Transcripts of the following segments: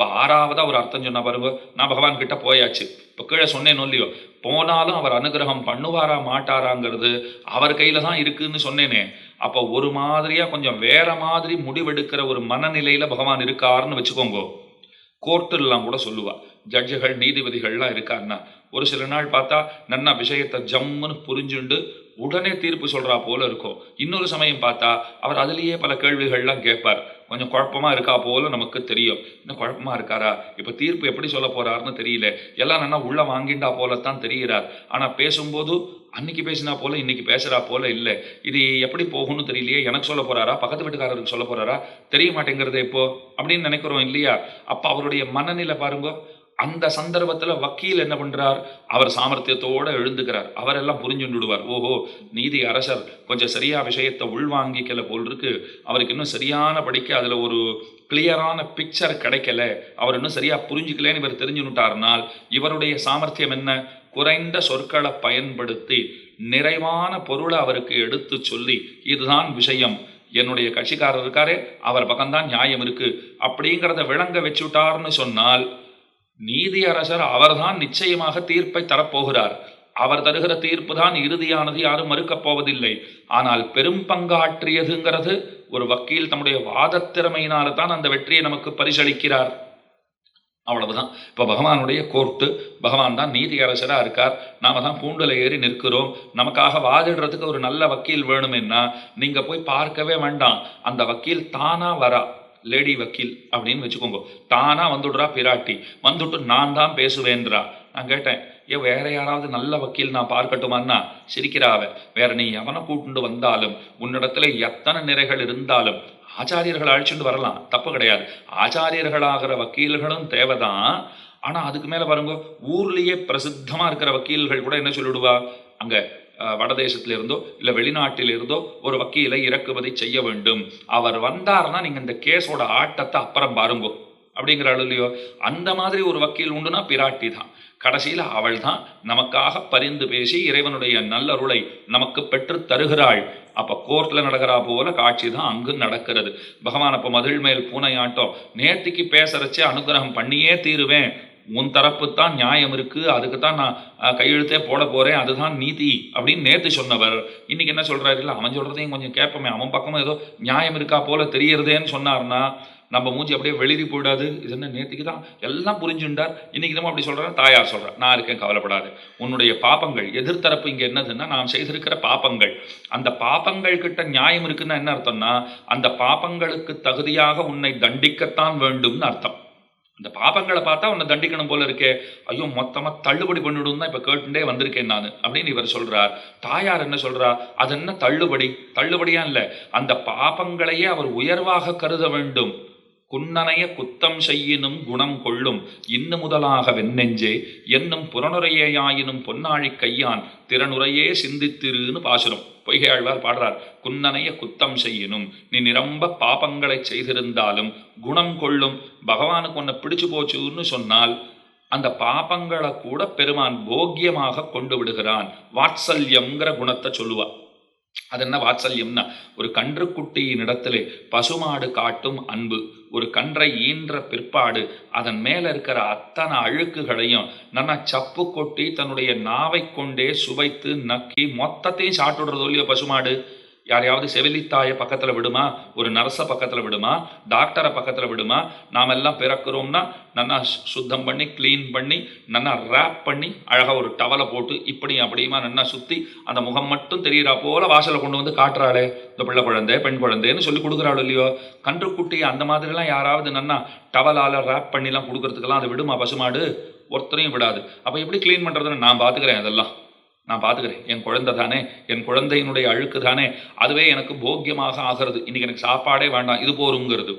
இப்போ ஆறாவதாக ஒரு அர்த்தம் சொன்ன பாருங்க. நான் பகவான் கிட்ட போயாச்சு. இப்போ கீழே சொன்னேனோ இல்லையோ? போனாலும் அவர் அனுகிரகம் பண்ணுவாரா மாட்டாராங்கிறது அவர் கையில் தான் இருக்குதுன்னு சொன்னேனே. அப்போ ஒரு மாதிரியாக கொஞ்சம் வேற மாதிரி முடிவெடுக்கிற ஒரு மனநிலையில் பகவான் இருக்காருன்னு வச்சுக்கோங்க. கோர்ட்டுலாம் கூட சொல்லுவா. ஜட்ஜுகள் நீதிபதிகள்லாம் இருக்காருன்னா ஒரு சில நாள் பார்த்தா நன்னா விஷயத்தை ஜம்முன்னு புரிஞ்சுண்டு உடனே தீர்ப்பு சொல்கிறா போல இருக்கும். இன்னொரு சமயம் பார்த்தா அவர் அதுலேயே பல கேள்விகள்லாம் கேட்பார். கொஞ்சம் குழப்பமாக இருக்கா போல நமக்கு தெரியும். இன்னும் குழப்பமாக இருக்காரா? இப்போ தீர்ப்பு எப்படி சொல்ல போகிறாருன்னு தெரியல. எல்லாம் நல்லா உள்ளே வாங்கிண்டா போலத்தான் தெரிகிறார். ஆனால் பேசும்போது அன்னைக்கு பேசினா போல இன்னைக்கு பேசுறா போல இல்லை. இது எப்படி போகும்னு தெரியலையே. எனக்கு சொல்ல போறாரா? பக்கத்து வீட்டுக்காரருக்கு சொல்ல போறாரா? தெரிய மாட்டேங்கிறது இப்போ அப்படின்னு நினைக்கிறோம் இல்லையா? அப்போ அவருடைய மனநிலை பாருங்க. அந்த சந்தர்ப்பத்தில் வக்கீல் என்ன பண்ணுறார் அவர் சாமர்த்தியத்தோட எழுந்துக்கிறார். அவரெல்லாம் புரிஞ்சுண்டுடுவார். ஓஹோ நீதி அரசர் கொஞ்சம் சரியாக விஷயத்தை உள்வாங்கிக்கல போல் இருக்கு அவருக்கு இன்னும் சரியான படிக்க அதில் ஒரு கிளியரான பிக்சர் கிடைக்கல. அவர் இன்னும் சரியாக புரிஞ்சுக்கலன்னு இவர் தெரிஞ்சுட்டார்னால் இவருடைய சாமர்த்தியம் என்ன? குறைந்த சொற்களை பயன்படுத்தி நிறைவான பொருளை அவருக்கு எடுத்து சொல்லி இதுதான் விஷயம். என்னுடைய கட்சிக்காரர் இருக்காரே அவர் பக்கம்தான் நியாயம் இருக்கு. அப்படிங்கிறத விளங்க வச்சுட்டார்னு சொன்னால் நீதியரசர் அவர்தான் நிச்சயமாக தீர்ப்பை தரப்போகிறார். அவர் தருகிற தீர்ப்பு தான் இறுதியானது யாரும் மறுக்கப் போவதில்லை. ஆனால் பெரும் பங்காற்றியதுங்கிறது ஒரு வக்கீல் தம்முடைய வாதத்திறமையினால தான் அந்த வெற்றியை நமக்கு பரிசளிக்கிறார். அவ்வளவுதான். இப்போ பகவானுடைய கோர்ட்டு பகவான் தான் நீதி இருக்கார். நாம தான் பூண்டுல ஏறி நிற்கிறோம். நமக்காக வாதிடுறதுக்கு ஒரு நல்ல வக்கீல் வேணுமென்னா நீங்க போய் பார்க்கவே வேண்டாம். அந்த வக்கீல் தானா வரா. லேடி வக்கீல் அப்படின்னு வச்சுக்கோங்க. தானா வந்துடுறா பிராட்டி. வந்துட்டு நான் தான் பேசுவேன்றா. நான் கேட்டேன் ஏன் வேற யாராவது நல்ல வக்கீல் நான் பார்க்கட்டுமான்னா சிரிக்கிறாவ வேற நீ எவனை கூட்டுண்டு வந்தாலும் உன்னிடத்துல எத்தனை நிறைகள் இருந்தாலும் ஆச்சாரியர்கள் அழைச்சிட்டு வரலாம். தப்பு கிடையாது. ஆச்சாரியர்களாகிற வக்கீல்களும் தேவைதான். ஆனா அதுக்கு மேல பாருங்க ஊர்லயே பிரசித்தமா இருக்கிற வக்கீல்கள் கூட என்ன சொல்லிடுவா? அங்க அஹ், வடதேசத்துல இருந்தோ இல்ல வெளிநாட்டில் இருந்தோ ஒரு வக்கீலை இறக்குமதி செய்ய வேண்டும். அவர் வந்தார்னா நீங்கள் இந்த கேஸோட ஆட்டத்தை அப்புறம் பாருங்கோ. அப்படிங்கிறாள் இல்லையோ? அந்த மாதிரி ஒரு வக்கீல் உண்டுனா பிராட்டி தான். கடைசியில் அவள் தான் நமக்காக பரிந்து பேசி இறைவனுடைய நல்லருளை நமக்கு பெற்று தருகிறாள். அப்போ கோர்ட்டில் நடக்கிறா போல காட்சி தான் அங்கு நடக்கிறது. பகவான் அப்போ மதில் மேல் பூனையாட்டம். நேர்த்திக்கு பேசுறச்சே அனுகிரகம் பண்ணியே தீருவேன். உன் தரப்பு தான் நியாயம் இருக்கு அதுக்கு தான் நான் கையெழுத்தே போட போறேன் அதுதான் நீதி அப்படின்னு நேற்று சொன்னவர். இன்னைக்கு என்ன சொல்றாரு? இல்லை அவன் சொல்றதையும் கொஞ்சம் கேட்போமே அவன் பக்கமும் ஏதோ நியாயம் இருக்கா போல தெரியறதேன்னு சொன்னார்னா நம்ம மூஞ்சி அப்படியே வெளிரி போயிடாது. இது என்ன நேற்றுக்கு தான்? எல்லாம் புரிஞ்சுண்டார். இன்னைக்கு நம்ம அப்படி சொல்றேன் தாயார் சொல்றேன் நான் இருக்கேன் கவலைப்படாது. உன்னுடைய பாப்பங்கள் எதிர்த்தரப்பு இங்க என்னதுன்னா நாம் செய்திருக்கிற பாப்பங்கள். அந்த பாப்பங்கள் கிட்ட நியாயம் இருக்குன்னா என்ன அர்த்தம்னா அந்த பாப்பங்களுக்கு தகுதியாக உன்னை தண்டிக்கத்தான் வேண்டும்னு அர்த்தம். அந்த பாப்பங்களை பார்த்தா உன்னை தண்டிக்கணும் போல இருக்கே. ஐயோ மொத்தமாக தள்ளுபடி பண்ணிவிடும் தான் இப்போ கேட்டுட்டே வந்திருக்கேன் நான். அப்படின்னு இவர் சொல்கிறார் தாயார் என்ன சொல்கிறா அது என்ன தள்ளுபடி? தள்ளுபடியா இல்லை. அந்த பாப்பங்களையே அவர் உயர்வாக கருத வேண்டும். குன்னனைய குத்தம் செய்யினும் குணம் கொள்ளும் இன்னு முதலாக வெண்ணெஞ்சே என்னும் புறனுரையேயாயினும் பொன்னாழி கையான் திறனுரையே சிந்தித்திருன்னு பாசுரம். பொய்கையாழ்வார் பாடுறார் குன்னனைய குத்தம் செய்யினும் நீ நிரம்ப பாபங்களை செய்திருந்தாலும் குணம் கொள்ளும். பகவானுக்கு உன்னை பிடிச்சு போச்சுன்னு சொன்னால் அந்த பாபங்களை கூட பெருமான் போக்கியமாக கொண்டு விடுகிறான். வாத்சல்யம்ங்கிற குணத்தை சொல்லுவா. அது என்ன வாத்சல்யம்னா ஒரு கன்றுக்குட்டியின் இடத்திலே பசுமாடு காட்டும் அன்பு ஒரு கன்றை ஈன்ற பிற்பாடு அதன் மேல இருக்கிற அத்தனை அழுக்குகளையும் நல்லா சப்பு கொட்டி தன்னுடைய நாவை கொண்டே சுவைத்து நக்கி மொத்தத்தையும் சாப்பிட்டுடுறதோ இல்லையோ பசுமாடு? யாரையாவது செவிலித்தாயை பக்கத்தில் விடுமா? ஒரு நர்ஸை பக்கத்தில் விடுமா? டாக்டரை பக்கத்தில் விடுமா? நாம் எல்லாம் பிறக்கிறோம்னா நல்லா சுத்தம் பண்ணி க்ளீன் பண்ணி நல்லா ரேப் பண்ணி அழகாக ஒரு டவலை போட்டு இப்படி அப்படியுமா நல்லா சுற்றி அந்த முகம் மட்டும் தெரிகிறா போல வாசலை கொண்டு வந்து காட்டுறாளே. இந்த பிள்ளை குழந்தை பெண் குழந்தைன்னு சொல்லி கொடுக்குறாள் இல்லையோ? கன்றுக்குட்டி அந்த மாதிரிலாம் யாராவது நன்னா டவலால் ரேப் பண்ணிலாம் கொடுக்குறதுக்கெல்லாம் அதை விடுமா? பசுமாடு? ஒருத்தரையும் விடாது. அப்போ எப்படி க்ளீன் பண்ணுறதுன்னு நான் பார்த்துக்கிறேன் அதெல்லாம். நான் பார்த்துக்கிறேன் என் குழந்தை தானே? என் குழந்தையினுடைய அழுக்கு தானே? அதுவே எனக்கு போக்கியமாக ஆகிறது. இன்னைக்கு எனக்கு சாப்பாடே வேண்டாம். இது போருங்கிறது.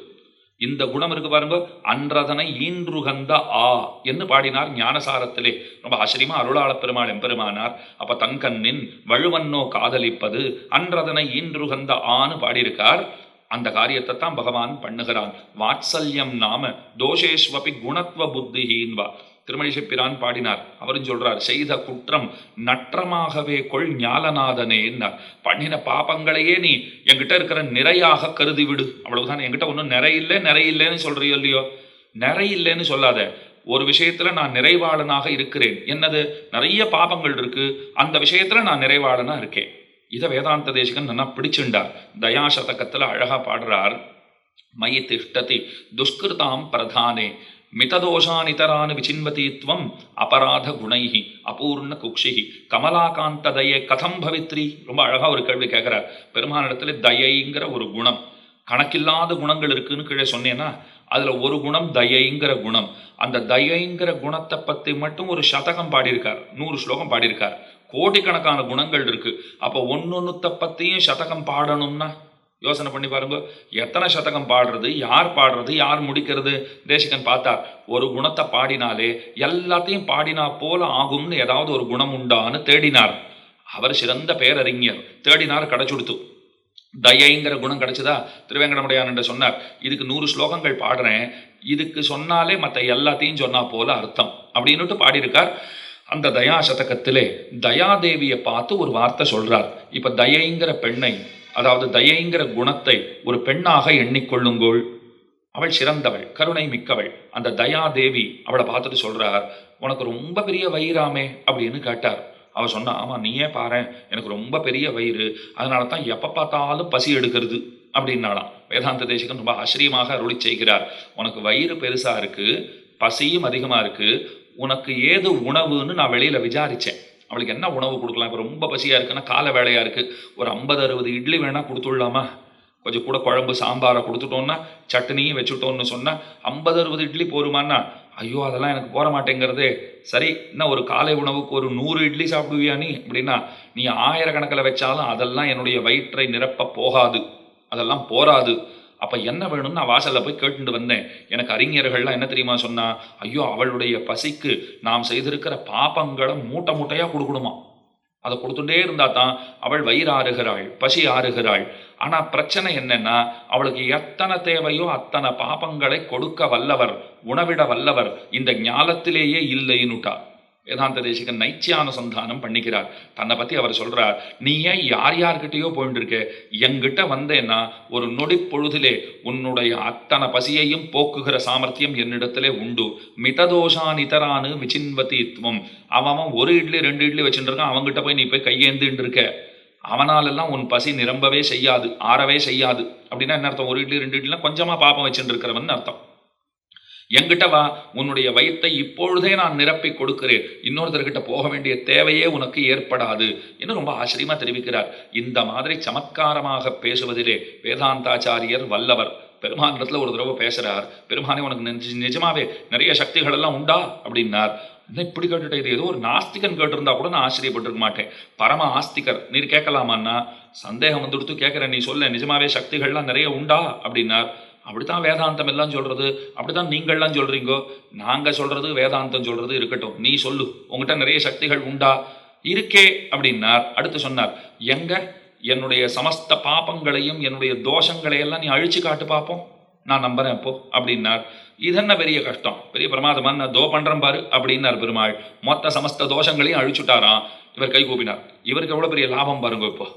இந்த குணம் இருக்கு பாருங்க. அன்றதனை ஈன்றுகந்த ஆ என்று பாடினார் ஞானசாரத்திலே. ரொம்ப ஆச்சரியமா அருளாள பெருமாள் எம்பெருமானார் அப்ப தங்கண்ணின் வழுவன்னோ காதலிப்பது அன்றதனை ஈன்றுகந்த ஆன்னு பாடியிருக்கார். அந்த காரியத்தை தான் பகவான் பண்ணுகிறான். வாத்சல்யம் நாம தோஷேஸ்வபி குணத்வ புத்திஹீன்வா. திருமழிசை பிரான் பாடினார். அவரும் சொல்றார் செய்த குற்றம் நற்றமாகவே கொள் ஞாலநாதனேன்னார் பண்ணின பாபங்களையே நீ என்கிட்ட இருக்கிற நிறையாக கருதி விடு அவ்வளவுதான். என்கிட்ட ஒன்றும் நிறையில்லை நிறையில்லைன்னு சொல்றியோ இல்லையோ? நிறை இல்லைன்னு சொல்லாத. ஒரு விஷயத்துல நான் நிறைவாளனாக இருக்கிறேன். என்னது? நிறைய பாபங்கள் இருக்கு. அந்த விஷயத்துல நான் நிறைவாளனா இருக்கேன். இதை வேதாந்த தேசிகன் நல்லா பிடிச்சுண்டார். தயாசதகத்துல அழகா பாடுறார். மயி திஷ்டதி துஷ்கிருதாம் பிரதானே மிததோஷானிதரான் விசின்வதி துவம் அபராத குணைஹி அபூர்ண குக்ஷிஹி. கமலாகாந்த தயை கதம் பவித்ரி. ரொம்ப அழகாக ஒரு கேள்வி கேட்குறார் பெருமானிடத்தில் தயைங்கிற ஒரு குணம். கணக்கில்லாத குணங்கள் இருக்குன்னு கீழே சொன்னேன்னா அதில் ஒரு குணம் தயைங்கிற குணம். அந்த தயைங்கிற குணத்தை பற்றி மட்டும் ஒரு சதகம் பாடியிருக்கார். நூறு ஸ்லோகம் பாடியிருக்கார். கோடிக்கணக்கான குணங்கள் இருக்குது அப்போ ஒன்றுத்தை பற்றியும் சதகம் பாடணும்னா யோசனை பண்ணி பாருங்க. எத்தனை சதகம் பாடுறது யார் பாடுறது யார் முடிக்கிறது? தேசிகன் பார்த்தார் ஒரு குணத்தை பாடினாலே எல்லாத்தையும் பாடினா போல ஆகும்னு ஏதாவது ஒரு குணம் உண்டான்னு தேடினார். அவர் சிறந்த பேரறிஞர் தேடினார் கிடைச்சுடுத்து தயைங்கிற குணம் கிடைச்சதா? திருவேங்கடமுடையான் சொன்னார். இதுக்கு நூறு ஸ்லோகங்கள் பாடுறேன். இதுக்கு சொன்னாலே மற்ற எல்லாத்தையும் சொன்னா போல அர்த்தம். அப்படின்னுட்டு பாடியிருக்கார். அந்த தயா சதகத்திலே தயாதேவியை பார்த்து ஒரு வார்த்தை சொல்றார். இப்ப தயைங்கிற பெண்ணை அதாவது தயைங்கிற குணத்தை ஒரு பெண்ணாக எண்ணிக்கொள்ளுங்கோள். அவள் சிறந்தவள் கருணை மிக்கவள். அந்த தயா தேவி அவளை பார்த்துட்டு சொல்றார் உனக்கு ரொம்ப பெரிய வயிறாமே அப்படின்னு கேட்டார். அவ சொன்னா ஆமா நீயே பாரேன் எனக்கு ரொம்ப பெரிய வயிறு. அதனால தான் எப்ப பார்த்தாலும் பசி எடுக்கிறது அப்படின்னாலாம் வேதாந்த தேசிகன் ரொம்ப ஆச்சரியமாக அருளி செய்கிறார். உனக்கு வயிறு பெருசா இருக்கு பசியும் அதிகமா இருக்கு. உனக்கு ஏது உணவுன்னு நான் வெளியில விசாரிச்சேன். அவளுக்கு என்ன உணவு கொடுக்கலாம்? இப்போ ரொம்ப பசியாக இருக்குன்னா காலை வேலையாக இருக்குது ஒரு ஐம்பது அறுபது இட்லி வேணால் கொடுத்துடலாமா? கொஞ்சம் கூட குழம்பு சாம்பாரை கொடுத்துட்டோன்னா சட்னியும் வச்சுட்டோம்னு சொன்னால் ஐம்பது அறுபது இட்லி போருமான்னா ஐயோ அதெல்லாம் எனக்கு போற மாட்டேங்கிறதே. சரி என்ன ஒரு காலை உணவுக்கு ஒரு நூறு இட்லி சாப்பிடுவியா நீ? அப்படின்னா நீ ஆயிரக்கணக்கில் வச்சாலும் அதெல்லாம் என்னுடைய வயிற்றை நிரப்ப போகாது. அதெல்லாம் போராது. அப்ப என்ன வேணும்னு நான் வாசல்ல போய் கேட்டுட்டு வந்தேன். எனக்கு அறிஞர்கள்லாம் என்ன தெரியுமா சொன்னா ஐயோ அவளுடைய பசிக்கு நாம் செய்திருக்கிற பாபங்களை மூட்டை மூட்டையா கொடுக்கணுமா? அதை கொடுத்துட்டே இருந்தா தான் அவள் வயிறு ஆறுகிறாள் பசி ஆறுகிறாள். ஆனா பிரச்சனை என்னன்னா அவளுக்கு எத்தனை தேவையோ அத்தனை பாபங்களை கொடுக்க வல்லவர் உணவிட வல்லவர் இந்த ஞாலத்திலேயே இல்லைன்னுட்டா. வேதாந்த தேசிகன் நைச்சியானுசந்தானம் பண்ணிக்கிறார். தன்னை பற்றி அவர் சொல்கிறார் நீ ஏன் யார் யார்கிட்டயோ போயிட்டு இருக்க எங்கிட்ட வந்தேன்னா ஒரு நொடி பொழுதிலே உன்னுடைய அத்தனை பசியையும் போக்குகிற சாமர்த்தியம் என்னிடத்திலே உண்டு. மிததோஷான் இதரானு விசின்வதித்வம் அவன் ஒரு இட்லி ரெண்டு இட்லி வச்சுட்டு இருக்கான் அவன்கிட்ட போய் நீ போய் கையேந்துட்டு இருக்க அவனாலெல்லாம் உன் பசி நிரம்பவே செய்யாது ஆறவே செய்யாது. அப்படின்னா என்ன அர்த்தம்? ஒரு இட்லி ரெண்டு இட்லாம் கொஞ்சமாக பாப்பம் வச்சுட்டு இருக்கிறவன் அர்த்தம். என்கிட்ட வா உன்னுடைய வயிற்றை இப்பொழுதே நான் நிரப்பி கொடுக்கிறேன். இன்னொருத்தர்கிட்ட போக வேண்டிய தேவையே உனக்கு ஏற்படாது என்று ரொம்ப ஆச்சரியமா தெரிவிக்கிறார். இந்த மாதிரி சமத்காரமாக பேசுவதிலே வேதாந்தாச்சாரியர் வல்லவர். பெருமானிடத்துல ஒரு தடவை பேசுறார். பெருமானே உனக்கு நிஜ நிஜமாவே நிறைய சக்திகள் எல்லாம் உண்டா? அப்படின்னார். இப்படி கேட்டுட்டேன் இது ஏதோ ஒரு நாஸ்திகன் கேட்டிருந்தா கூட நான் ஆச்சரியப்பட்டிருக்க மாட்டேன். பரம ஆஸ்திகர். நீர் கேட்கலாமான்னா சந்தேகம் வந்துடுத்து கேட்குறேன். நீ சொல்ல நிஜமாவே சக்திகள்லாம் நிறைய உண்டா? அப்படின்னார். அப்படித்தான் வேதாந்தம் எல்லாம் சொல்றது. அப்படித்தான் நீங்கள்லாம் சொல்றீங்கோ. நாங்க சொல்றது வேதாந்தம் சொல்றது இருக்கட்டும். நீ சொல்லு. உங்ககிட்ட நிறைய சக்திகள் உண்டா? இருக்கே அப்படின்னார். அடுத்து சொன்னார் எங்க? என்னுடைய சமஸ்த பாபங்களையும் என்னுடைய தோஷங்களையெல்லாம் நீ அழிச்சு காட்டு பார்ப்போம் நான் நம்புறேன் இப்போ அப்படின்னார். இது என்ன பெரிய கஷ்டம்? பெரிய பிரமாதமா நான் தோ பண்றேன் பாரு அப்படின்னார் பெருமாள். மொத்த சமஸ்த தோஷங்களையும் அழிச்சுட்டாராம். இவர் கை கூப்பினார். இவருக்கு எவ்வளவு பெரிய லாபம் பாருங்க இப்போ.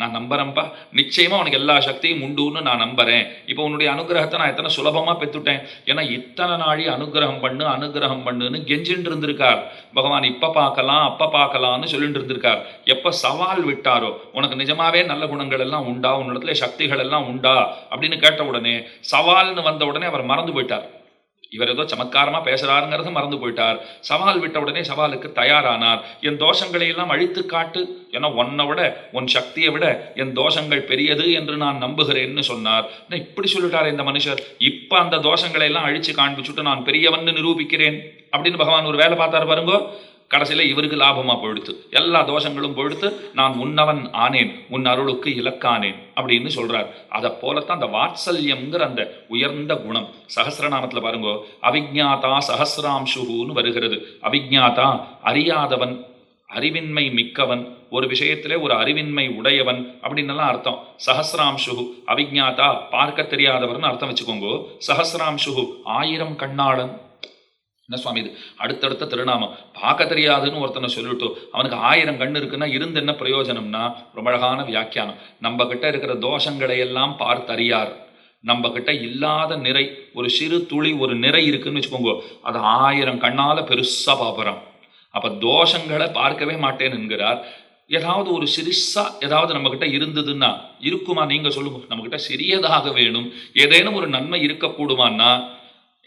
நான் நம்புறேன்ப்பா. நிச்சயமா உனக்கு எல்லா சக்தியும் உண்டுன்னு நான் நம்புறேன். இப்போ உன்னுடைய அனுகிரகத்தை நான் எத்தனை சுலபமா பெற்றுட்டேன்? ஏன்னா இத்தனை நாளி அனுகிரகம் பண்ணு அனுகிரகம் பண்ணுன்னு கெஞ்சின்னு இருந்திருக்கார். பகவான் இப்ப பார்க்கலாம் அப்ப பார்க்கலாம்னு சொல்லிட்டு இருந்திருக்கார். எப்ப சவால் விட்டாரோ உனக்கு நிஜமாவே நல்ல குணங்கள் எல்லாம் உண்டா? உன்னிடத்துல சக்திகள் எல்லாம் உண்டா? அப்படின்னு கேட்ட உடனே சவால்னு வந்த உடனே அவர் மறந்து போயிட்டார். இவர் ஏதோ சமத்காரமா பேசுறாருங்கிறத மறந்து போயிட்டார். சவால் விட்ட உடனே சவாலுக்கு தயாரானார். என் தோஷங்களை எல்லாம் அழித்து காட்டு ஏன்னா உன்னை விட உன் சக்தியை விட என் தோஷங்கள் பெரியது என்று நான் நம்புகிறேன்னு சொன்னார். என்ன இப்படி சொல்லிட்டார் இந்த மனுஷர்? இப்ப அந்த தோஷங்களை எல்லாம் அழிச்சு காண்பிச்சுட்டு நான் பெரியவன் நிரூபிக்கிறேன் அப்படின்னு பகவான் ஒரு வேலை பார்த்தாரு பாருங்கோ. கடைசியில் இவருக்கு லாபமாக போயிடுத்து. எல்லா தோஷங்களும் போயிடுத்து நான் உன்னவன் ஆனேன் உன் அருளுக்கு இலக்கானேன் அப்படின்னு சொல்கிறார் அதை போலத்தான் அந்த வாத்சல்யம்ங்கிற அந்த உயர்ந்த குணம். சகசிரநாமத்தில் பாருங்கோ அவிஜாதா சகசிராம்சுகுன்னு வருகிறது. அவிஜாதா அறியாதவன் அறிவின்மை மிக்கவன் ஒரு விஷயத்திலே ஒரு அறிவின்மை உடையவன் அப்படின்னலாம் அர்த்தம். சஹசிராம்சு அவிஜாதா பார்க்க தெரியாதவர்னு அர்த்தம் வச்சுக்கோங்க. சஹசிராம்சு ஆயிரம் கண்ணாளன். என்ன சுவாமி இது? அடுத்தடுத்த திருநாமம். பார்க்க தெரியாதுன்னு ஒருத்தனை சொல்லிவிட்டோம் அவனுக்கு ஆயிரம் கண் இருக்குன்னா இருந்து என்ன பிரயோஜனம்னா? ரொம்ப அழகான வியாக்கியானம். நம்ம கிட்ட இருக்கிற தோஷங்களை எல்லாம் பார்த்தறியார். நம்ம கிட்ட இல்லாத நிறை ஒரு சிறு துளி ஒரு நிறை இருக்குன்னு வச்சுக்கோங்க அது ஆயிரம் கண்ணால் பெருசாக பார்ப்பறான் அப்போ தோஷங்களை பார்க்கவே மாட்டேன் என்கிறார். ஏதாவது ஒரு சிறுசா ஏதாவது நம்ம கிட்ட இருந்ததுன்னா இருக்குமா நீங்க சொல்லுங்க. நம்ம கிட்ட சிறியதாக வேணும். ஏதேனும் ஒரு நன்மை இருக்கக்கூடுமான்னா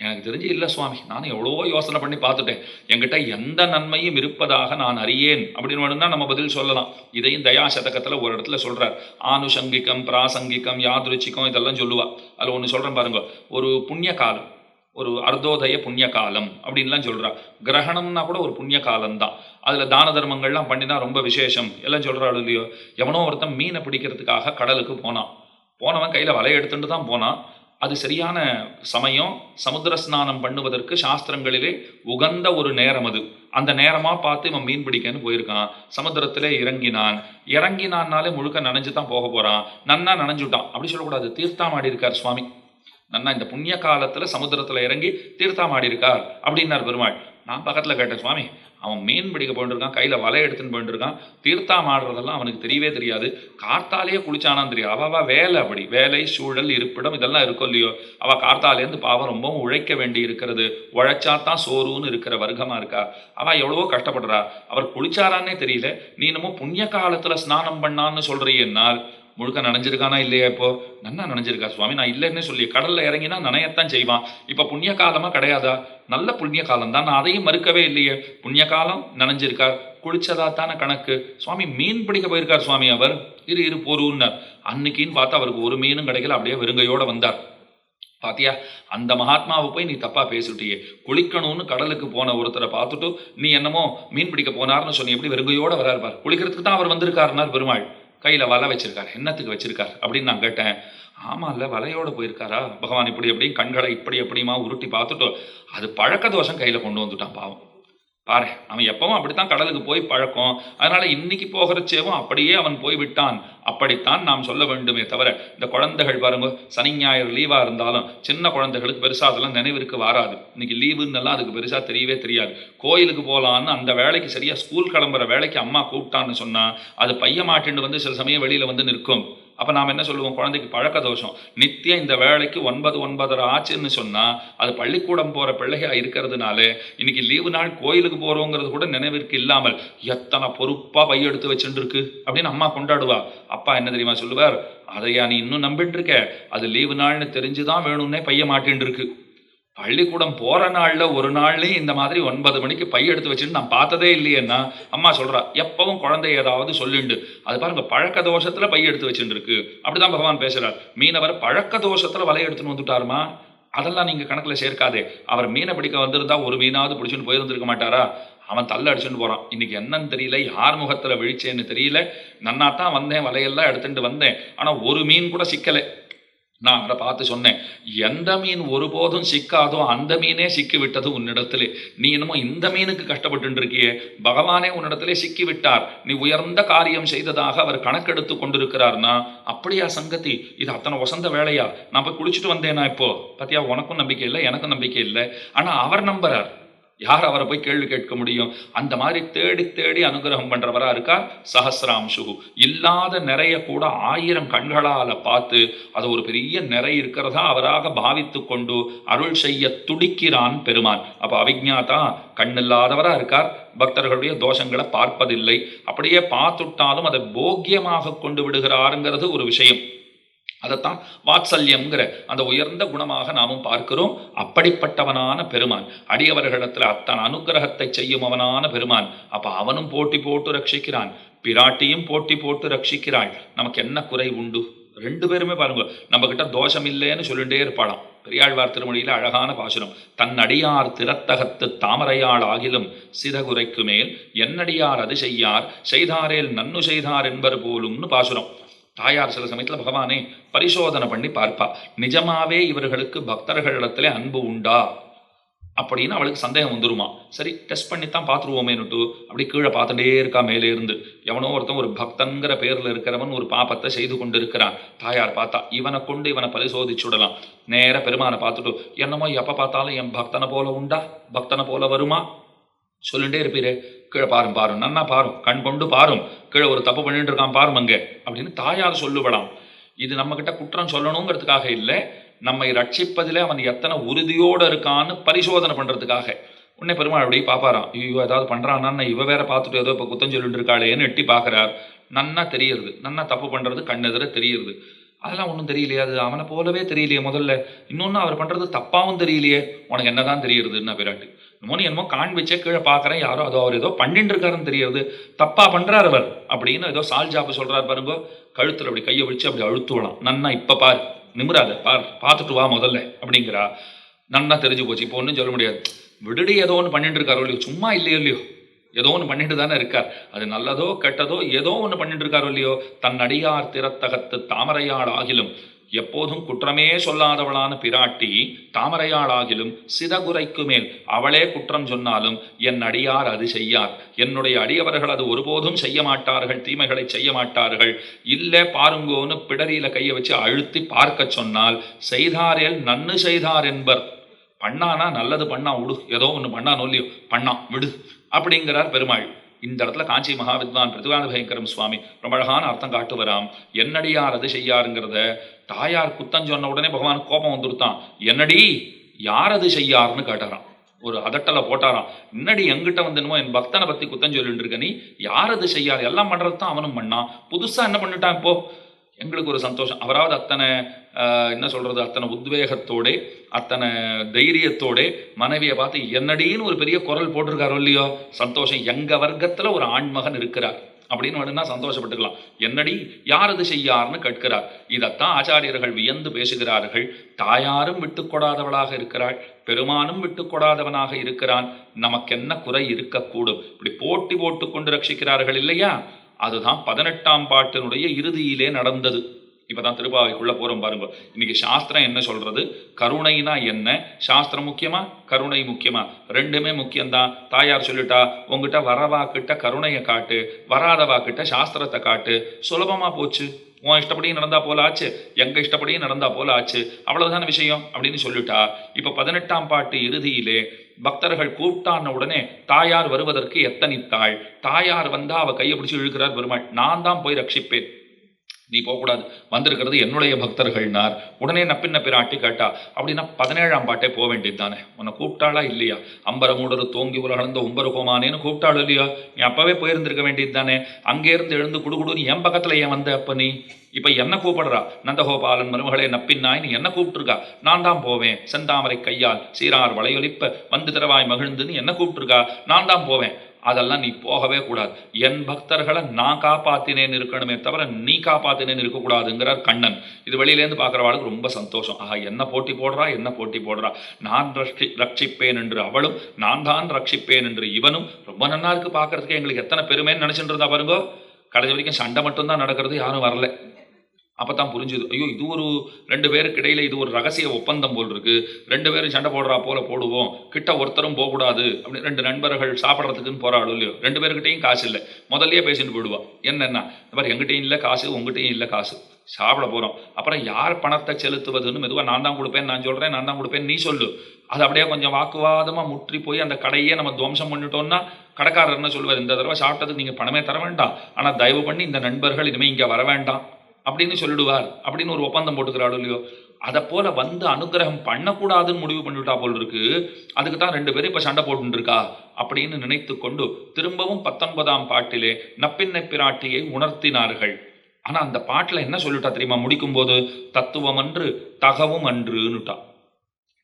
எனக்கு தெரிஞ்சு இல்லை சுவாமி. நானும் எவ்வளவோ யோசனை பண்ணி பார்த்துட்டேன். என்கிட்ட எந்த நன்மையும் இருப்பதாக நான் அறியேன் அப்படின்னு வேணும்னா நம்ம பதில் சொல்லலாம். இதையும் தயா ஒரு இடத்துல சொல்கிறார் ஆனுஷங்கிகம் பிராசங்கிகம் யாதுருச்சிக்கம் இதெல்லாம் சொல்லுவா. அதில் ஒன்று சொல்கிறேன் பாருங்க. ஒரு புண்ணிய காலம் ஒரு அர்த்தோதய புண்ணிய காலம் அப்படின்லாம் சொல்கிறா கிரகணம்னா கூட ஒரு புண்ணிய காலம் தான் அதில் தான தர்மங்கள்லாம் பண்ணினா ரொம்ப விசேஷம். எல்லாம் சொல்கிறாள் இல்லையோ. எவனோ ஒருத்தன் மீனை பிடிக்கிறதுக்காக கடலுக்கு போனான். போனவன் கையில் வலையை எடுத்துகிட்டு தான் போனான். அது சரியான சமயம் சமுத்திர ஸ்நானம் பண்ணுவதற்கு சாஸ்திரங்களிலே உகந்த ஒரு நேரம் அது. அந்த நேரமாக பார்த்து இவன் மீன் பிடிக்கன்னு போயிருக்கான். சமுத்திரத்திலே இறங்கினான். இறங்கினான்னாலே முழுக்க நனைஞ்சு தான் போக போகிறான் நன்னா நனைஞ்சுட்டான். அப்படி சொல்லக்கூடாது. தீர்த்தாமாடி இருக்கார் சுவாமி. நன்னா இந்த புண்ணிய காலத்தில் சமுத்திரத்தில் இறங்கி தீர்த்தாமாடி இருக்கார் அப்படின்னார் பெருமாள். நான் பக்கத்தில் கேட்டேன் சுவாமி அவன் மீன் பிடிக்க போயிட்டு இருக்கான் கையில வலை எடுத்துன்னு போயிட்டு இருக்கான் தீர்த்தாம் ஆடுறதெல்லாம் அவனுக்கு தெரியவே தெரியாது. கார்த்தாலேயே குளிச்சானான்னு தெரியும். அவள் அவ வேலை அப்படி. வேலை சூழல் இருப்பிடம் இதெல்லாம் இருக்கும் இல்லையோ அவள் கார்த்தாலேருந்து பாவம் ரொம்பவும் உழைக்க வேண்டி இருக்கிறது. உழைச்சாத்தான் சோறுன்னு இருக்கிற வர்க்கமாக இருக்கா? அவள் எவ்வளவோ கஷ்டப்படுறா. அவர் குளிச்சாரான்னே தெரியல. நீ என்னமோ புண்ணிய காலத்தில் ஸ்நானம் பண்ணான்னு சொல்கிறீன்னால் முழுக்க நனைஞ்சிருக்கானா இல்லையா இப்போ? நன்னா நனைஞ்சிருக்கா சுவாமி? நான் இல்லைன்னு சொல்லி கடல்ல இறங்கினா நனையத்தான் செய்வான். இப்ப புண்ணிய காலமா கிடையாதா? நல்ல புண்ணிய காலம் தான். நான் அதையும் மறுக்கவே இல்லையே. புண்ணிய காலம் நனைஞ்சிருக்கார். குளிச்சதா தானே கணக்கு. சுவாமி மீன் பிடிக்க போயிருக்கார் சுவாமி அவர். இரு இரு போருன்னார். அன்னைக்குன்னு பார்த்தா அவருக்கு ஒரு மீனும் கிடைக்கல. அப்படியே வெறுங்கையோட வந்தார். பாத்தியா? அந்த மகாத்மாவை போய் நீ தப்பா பேசிட்டியே. குளிக்கணும்னு கடலுக்கு போன ஒருத்தரை பார்த்துட்டு நீ என்னமோ மீன் பிடிக்க போனார்னு சொன்னி எப்படி வெறுங்கையோட வராருப்பார் பார். குளிக்கிறதுக்கு தான் அவர் வந்திருக்காருனார் பெருமாள். கையில் வலை வச்சிருக்காரு. என்னத்துக்கு வச்சிருக்காரு அப்படின்னு நான் கேட்டேன். ஆமா இல்லை வலையோடு போயிருக்காரா? பகவான் இப்படி எப்படியும் கண்களை இப்படி எப்படியுமா உருட்டி பார்த்துட்டோம் அது பழக்க தோஷம் கையில் கொண்டு வந்துட்டான் பாவம். பாரு அவன் எப்பவும் அப்படித்தான் கடலுக்கு போய் பழக்கம். அதனால இன்னைக்கு போகிறச்சேவும் அப்படியே அவன் போய் விட்டான். அப்படித்தான் நாம் சொல்ல வேண்டுமே தவிர இந்த குழந்தைகள் பாருங்க சனி ஞாயிறு லீவா இருந்தாலும் சின்ன குழந்தைகளுக்கு பெருசா அதெல்லாம் நினைவிற்கு வராது. இன்னைக்கு லீவுன்னெல்லாம் அதுக்கு பெருசா தெரியவே தெரியாது. கோயிலுக்கு போகலான்னு அந்த வேலைக்கு சரியா ஸ்கூல் கிளம்புற வேலைக்கு அம்மா கூப்பிட்டான்னு சொன்னா அது பைய மாட்டின்னு வந்து சில சமயம் வெளியில வந்து நிற்கும். அப்போ நாம் என்ன சொல்லுவோம்? குழந்தைக்கு பழக்க தோஷம் நித்தியம் இந்த வேலைக்கு ஒன்பது ஒன்பதரை ஆச்சுன்னு சொன்னால் அது பள்ளிக்கூடம் போகிற பிள்ளைகளாக இருக்கிறதுனால இன்னைக்கு லீவு நாள் கோயிலுக்கு போகிறோங்கிறது கூட நினைவிற்கு இல்லாமல் எத்தனை பொறுப்பாக பையெடுத்து வச்சுட்டுருக்கு அப்படின்னு அம்மா கொண்டாடுவா. அப்பா என்ன தெரியுமா சொல்லுவார்? அதையா நீ இன்னும் நம்பிட்டு இருக்க அது லீவு நாள்னு தெரிஞ்சுதான் வேணும்னே பைய மாட்டேன் இருக்கு பள்ளிக்கூடம் போற நாள்ல ஒரு நாள்லயும் இந்த மாதிரி ஒன்பது மணிக்கு பை எடுத்து வச்சுட்டு நான் பார்த்ததே இல்லையேன்னா அம்மா சொல்றா எப்பவும் குழந்தை ஏதாவது சொல்லிண்டு. அது பாருங்க பழக்க தோஷத்துல பை எடுத்து வச்சுட்டு இருக்கு அப்படிதான் பகவான் பேசுறார். மீனவர் பழக்க தோஷத்துல வலை எடுத்துன்னு வந்துட்டாருமா? அதெல்லாம் நீங்க கணக்குல சேர்க்காதே. அவர் மீனை பிடிக்க வந்திருந்தா ஒரு மீனாவது பிடிச்சுன்னு போயிருந்திருக்க மாட்டாரா? அவன் தள்ள அடிச்சுட்டு போறான். இன்னைக்கு என்னன்னு தெரியல யார் முகத்துல விழிச்சேன்னு தெரியல. நன்னா தான் வந்தேன் வலையெல்லாம் எடுத்துட்டு வந்தேன். ஆனா ஒரு மீன் கூட சிக்கலை. நான் அவரை பார்த்து சொன்னேன். எந்த மீன் ஒருபோதும் சிக்காதோ அந்த மீனே சிக்கி விட்டது உன்னிடத்திலே. நீ என்னமோ இந்த மீனுக்கு கஷ்டப்பட்டு இருக்கியே பகவானே உன்னிடத்திலே சிக்கி விட்டார் நீ உயர்ந்த காரியம் செய்ததாக அவர் கணக்கெடுத்து கொண்டிருக்கிறார்னா? அப்படியா சங்கதி இது அத்தனை வசந்த வேலையா? நான் போய் குளிச்சுட்டு வந்தேனா இப்போ? பத்தியா உனக்கும் நம்பிக்கை இல்லை எனக்கும் நம்பிக்கை இல்லை. ஆனால் அவர் நம்புறார். யார் அவரை போய் கேள்வி கேட்க முடியும்? அந்த மாதிரி தேடி தேடி அனுகிரகம் பண்றவரா இருக்கா? சஹசிராம்சு இல்லாத நிறைய கூட ஆயிரம் கண்களால பார்த்து அது ஒரு பெரிய நிறை இருக்கிறதா அவராக பாவித்து கொண்டு அருள் செய்ய துடிக்கிறான் பெருமான். அப்ப அவிஜாதா கண்ணில்லாதவரா இருக்கார். பக்தர்களுடைய தோஷங்களை பார்ப்பதில்லை. அப்படியே பார்த்துட்டாலும் அதை போக்கியமாக கொண்டு விடுகிறாருங்கிறது ஒரு விஷயம். அதைத்தான் வாத்சல்யம்ங்கிற அந்த உயர்ந்த குணமாக நாமும் பார்க்கிறோம். அப்படிப்பட்டவனான பெருமான் அடியவர்களிடத்துல அத்தன் அனுகிரகத்தை செய்யுமவனான பெருமான். அப்போ அவனும் போட்டி போட்டு ரட்சிக்கிறான் பிராட்டியும் போட்டி போட்டு ரட்சிக்கிறாள். நமக்கு என்ன குறை உண்டு? ரெண்டு பேருமே பாருங்க நம்ம கிட்ட தோஷம் இல்லைன்னு சொல்லிட்டே இருப்பாளாம். பெரியாழ்வார் திருமொழியில் அழகான பாசுரம் தன் அடியார் திறத்தகத்து தாமரையாள் ஆகிலும் சிதகுரைக்கு மேல் என்னடியார் அது செய்யார் செய்தாரேல் நன்னு செய்தார் என்பர் போலும்னு பாசுரம். தாயார் சில சமயத்தில் பகவானே பரிசோதனை பண்ணி பார்ப்பா. நிஜமாவே இவர்களுக்கு பக்தர்களிடத்துல அன்பு உண்டா? அப்படின்னு அவளுக்கு சந்தேகம் வந்துருமா. சரி டெஸ்ட் பண்ணி தான் பார்த்துருவோமேனுட்டு அப்படி கீழே பார்த்துட்டே இருக்கா மேலே இருந்து. எவனோ ஒருத்தன் ஒரு பக்தங்கிற பேரில் இருக்கிறவன் ஒரு பாப்பத்தை செய்து கொண்டு இருக்கிறான் தாயார் பார்த்தா இவனை கொண்டு இவனை பரிசோதிச்சு விடலாம். நேர பெருமானை பார்த்துட்டு என்னமோ எப்போ பார்த்தாலும் என் பக்தனை போல உண்டா? பக்தனை போல வருமா? சொல்லிட்டே இருப்பீரே. கீழே பாரும் பாரும். நன்னா பாரும். கண் கொண்டு பாரும். கீழே ஒரு தப்பு பண்ணிட்டு இருக்கான் பாரும் அங்கே. அப்படின்னு தாயார் சொல்லுவலாம். இது நம்ம கிட்ட குற்றம் சொல்லணுங்கிறதுக்காக இல்லை. நம்மை ரட்சிப்பதில் அவன் எத்தனை உறுதியோடு இருக்கான்னு பரிசோதனை பண்ணுறதுக்காக உன்னை பெருமாள் அப்படியே பார்ப்பாராம். ஐயோ ஏதாவது பண்ணுறான்னா இவ வேற பார்த்துட்டு ஏதோ இப்போ குத்தம் சொல்லிட்டு இருக்காளேன்னு எட்டி பார்க்குறார். நன்னா தெரியுது நன்னா தப்பு பண்ணுறது கண்ணெதிர தெரியுது அதெல்லாம் ஒன்றும் தெரியலையே. அது அவனை போலவே தெரியலையே முதல்ல. இன்னொன்று அவர் பண்ணுறது தப்பாகவும் தெரியலையே. உனக்கு என்னதான் நான் பிராட்டு இன்னொன்று என்னமோ காண்பிச்சே கீழே பார்க்கறேன். யாரோ அதோ அவர் ஏதோ பண்ணிட்டு இருக்காருன்னு தெரியாது. தப்பாக பண்ணுறார் அவர் அப்படின்னு ஏதோ சால் ஜாப்பு சொல்கிறார் பாருங்க. கழுத்தில் அப்படி கையை வச்சு அப்படி அழுத்துவலாம். நன்னா இப்போ பார் நிமிராத பார் பார்த்துட்டு வா முதல்ல அப்படிங்கிறா. நன்னா தெரிஞ்சு போச்சு. இப்போ ஒன்றும் சொல்ல முடியாது. விடுடி ஏதோ ஒன்று பண்ணிட்டு இருக்காரோ இல்லையோ? சும்மா இல்லையோ இல்லையோ? ஏதோ ஒன்று பண்ணிட்டு தானே இருக்கார். அது நல்லதோ கெட்டதோ ஏதோ ஒன்று பண்ணிட்டு இருக்காரோ இல்லையோ? தன் அடியார் திறத்தகத்து தாமரையாள் ஆகிலும் எப்போதும் குற்றமே சொல்லாதவளான பிராட்டி தாமரையாளாகிலும் சிதகுரைக்கு மேல் அவளே குற்றம் சொன்னாலும் என் அடியார் அது செய்யார். என்னுடைய அடியவர்கள் அது ஒருபோதும் செய்ய மாட்டார்கள் தீமைகளை செய்ய மாட்டார்கள். இல்லை பாருங்கோன்னு பிடரியில கையை வச்சு அழுத்தி பார்க்க சொன்னால் செய்தாரேல் நன்னு செய்தார் என்பர். பண்ணானா நல்லது பண்ணா விடு ஏதோ ஒன்று பண்ணா நொல்லியோ. பண்ணா விடு. அப்படிங்கிறார் பெருமாள். இந்த இடத்துல காஞ்சி மகாவித்வான் பிரதிவாத பயங்கரம் சுவாமி ரொம்ப அழகான அர்த்தம் காட்டுவராம். என்னடியார் அது செய்யாருங்கிறத தாயார் குத்தம் சொன்ன உடனே பகவான் கோபம் வந்துருத்தான். என்னடி யார் அது செய்யாருன்னு கேட்டாராம். ஒரு அதட்டலை போட்டாராம். முன்னாடி எங்கிட்ட வந்து என்னமோ என் பக்தனை பத்தி குத்தம் சொல்லிட்டு இருக்க நீ? யார் அது செய்யார்? எல்லாம் பண்றது தான் அவனும் பண்ணான். புதுசா என்ன பண்ணிட்டான் இப்போ? எங்களுக்கு ஒரு சந்தோஷம். அவராவது அத்தனை என்ன சொல்கிறது அத்தனை உத்வேகத்தோட அத்தனை தைரியத்தோட மனைவியை பார்த்து என்னடின்னு ஒரு பெரிய குரல் போட்டிருக்காரோ இல்லையோ சந்தோஷம் எங்கள் வர்க்கத்தில் ஒரு ஆண்மகன் இருக்கிறார். அப்படின்னு வேணும்னா சந்தோஷப்பட்டுக்கலாம். என்னடி யார் அது செய்யார்னு கேட்கிறார். இதைத்தான் ஆச்சாரியர்கள் வியந்து பேசுகிறார்கள். தாயாரும் விட்டுக்கொடாதவளாக இருக்கிறாள். பெருமானும் விட்டுக்கொடாதவனாக இருக்கிறான். நமக்கென்ன குறை இருக்கக்கூடும். இப்படி போட்டி போட்டு கொண்டு ரட்சிக்கிறார்கள் இல்லையா? அதுதான் பதினெட்டாம் பாட்டினுடைய இறுதியிலே நடந்தது. இப்பதான் திருப்பாவைக்குள்ள போறோம் பாருங்க. இன்னைக்கு சாஸ்திரம் என்ன சொல்றது? கருணைனா என்ன? சாஸ்திரம் முக்கியமா? கருணை முக்கியமா? ரெண்டுமே முக்கியம்தான். தாயார் சொல்லிட்டா உங்ககிட்ட வரவா கிட்ட கருணையை காட்டு வராதவா கிட்ட சாஸ்திரத்தை காட்டு. சுலபமா போச்சு. உன் இஷ்டப்படியும் நடந்தா போல ஆச்சு எங்க இஷ்டப்படியும் நடந்தா போல ஆச்சு அவ்வளவுதான விஷயம் அப்படின்னு சொல்லிட்டா. இப்ப பதினெட்டாம் பாட்டு இறுதியிலே பக்தர்கள் கூப்பிட்டான உடனே தாயார் வருவதற்கு எத்தனித்தாள்? தாயார் வந்தா அவ கையை பிடிச்சி இழுக்கிறார் பெருமாள். நான் தான் போய் ரட்சிப்பேன். நீ போகக்கூடாது. வந்திருக்கிறது என்னுடைய பக்தர்கள்னார். உடனே நப்பின்ன பிராட்டி கேட்டா அப்படின்னா பதினேழாம் பாட்டே போக வேண்டியது தானே? உன்னை கூப்பிட்டாளா இல்லையா? அம்பர மூடரு தோங்கி உலகளந்த உம்பரு கோமானேன்னு கூப்பிட்டாள் இல்லையா? நீ அப்பவே போயிருந்திருக்க வேண்டியது தானே? அங்கேருந்து எழுந்து குடுகுடுன்னு என் பக்கத்துல ஏன் வந்த அப்ப நீ? இப்ப என்ன கூப்பிடுறா? நந்தகோபாலன் மருமகளே நப்பின்னாய் நீ என்ன கூப்பிட்டுருக்கா? நான் தான் போவேன். செந்தாமரை கையால் சீரார் வளையொலிப்ப வந்து திரவாய் மகிழ்ந்துன்னு என்ன கூப்பிட்டுருக்கா? நான் தான் போவேன். அதெல்லாம் நீ போகவே கூடாது. என் பக்தர்களை நான் காப்பாத்தினேன்னு இருக்கணுமே தவிர நீ காப்பாத்தினேன் இருக்கக்கூடாதுங்கிறார் கண்ணன். இது வெளியிலேருந்து பார்க்குறவாளுக்கு ரொம்ப சந்தோஷம். ஆஹா என்ன போட்டி போடுறா என்ன போட்டி போடுறா. நான் ரஷ்டி ரட்சிப்பேன் என்று அவளும் நான் தான் ரட்சிப்பேன் என்று இவனும் ரொம்ப நன்னா இருக்கு பார்க்கறதுக்கு எங்களுக்கு எத்தனை பெருமைன்னு நினைச்சிட்டு இருந்தா பாருங்க. கடைசி வரைக்கும் சண்டை மட்டும்தான் நடக்கிறது யாரும் வரல. அப்போ தான் புரிஞ்சுது. ஐயோ இது ஒரு ரெண்டு பேருக்கு இடையில் இது ஒரு ரகசிய ஒப்பந்தம் போல் இருக்கு. ரெண்டு பேரும் சண்டை போடுறா போல போடுவோம். கிட்ட ஒருத்தரும் போகக்கூடாது. அப்படி ரெண்டு நண்பர்கள் சாப்பிட்றதுக்குன்னு போராடும் இல்லையோ? ரெண்டு பேருக்கிட்டையும் காசு இல்லை. முதல்லயே பேசிட்டு போயிடுவா. என்னென்ன இந்த மாதிரி எங்கிட்டையும் இல்லை காசு உங்ககிட்டயும் இல்லை காசு. சாப்பிட போகிறோம் அப்புறம் யார் பணத்தை செலுத்துவதுன்னு மெதுவாக நான் தான் கொடுப்பேன் நான் சொல்கிறேன் நான் தான் கொடுப்பேன் நீ சொல்லு. அது அப்படியே கொஞ்சம் வாக்குவாதமாக முற்றி போய் அந்த கடையே நம்ம துவம்சம் பண்ணிட்டோம்னா கடைக்காரர் என்ன சொல்லுவார் இந்த தடவை சாப்பிட்டதுக்கு நீங்கள் பணமே தர வேண்டாம். ஆனால் தயவு பண்ணி இந்த நண்பர்கள் இனிமேல் இங்கே வர வேண்டாம். அப்படின்னு சொல்லிடுவார் அப்படின்னு ஒரு ஒப்பந்தம் போட்டுக்கிறாள் இல்லையோ அதை போல வந்து அனுகிரகம் பண்ணக்கூடாதுன்னு முடிவு பண்ணிவிட்டா போல் இருக்கு. அதுக்கு தான் ரெண்டு பேரும் இப்போ சண்டை போட்டுருக்கா அப்படின்னு நினைத்து கொண்டு திரும்பவும் பத்தொன்பதாம் பாட்டிலே நப்பின்னை பிராட்டியை உணர்த்தினார்கள். ஆனால் அந்த பாட்டில் என்ன சொல்லிட்டா தெரியுமா? முடிக்கும் போது தத்துவம் அன்று தகவும் அன்றுன்னுட்டான்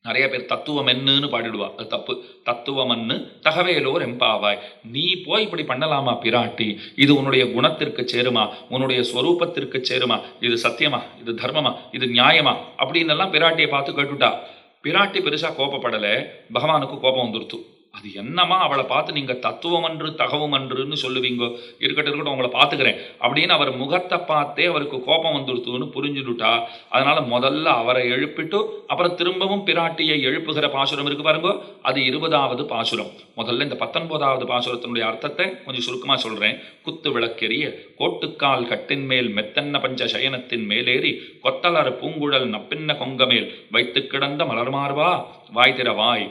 நிறைய பேர் தத்துவம் என்னன்னு பாடிடுவா. அது தப்பு. தத்துவம் அன்னு தகவேலோர் எம்பாவாய். நீ போய் இப்படி பண்ணலாமா பிராட்டி? இது உன்னுடைய குணத்திற்கு சேருமா? உன்னுடைய ஸ்வரூபத்திற்கு சேருமா? இது சத்தியமா? இது தர்மமா? இது நியாயமா? அப்படின்னு எல்லாம் பிராட்டியை பார்த்து கேட்டுட்டா. பிராட்டி பெருசா கோபப்படலை. பகவானுக்கு கோபம் வந்துருத்து. அது என்னமா அவளை பார்த்து நீங்கள் தத்துவம் அன்று தகவும் அன்றுன்னு சொல்லுவீங்க? இருக்கட்டும் இருக்கட்டும் உங்களை பார்த்துக்கிறேன். அப்படின்னு அவர் முகத்தை பார்த்தே அவருக்கு கோபம் வந்துடுத்துன்னு புரிஞ்சுடுட்டா அதனால் முதல்ல அவரை எழுப்பிட்டு அப்புறம் திரும்பவும் பிராட்டியை எழுப்புகிற பாசுரம் இருக்கு பாருங்க? அது இருபதாவது பாசுரம். முதல்ல இந்த பத்தொன்பதாவது பாசுரத்தினுடைய அர்த்தத்தை கொஞ்சம் சுருக்கமாக சொல்கிறேன் குத்து விளக்கெரிய கோட்டுக்கால் கட்டின் மேல் மெத்தன்ன பஞ்ச சயனத்தின் மேலேறி கொத்தலர் பூங்குழல் நப்பின்ன கொங்கமேல் வைத்து கிடந்த மலர்மார்வா? வாய் திற வாய்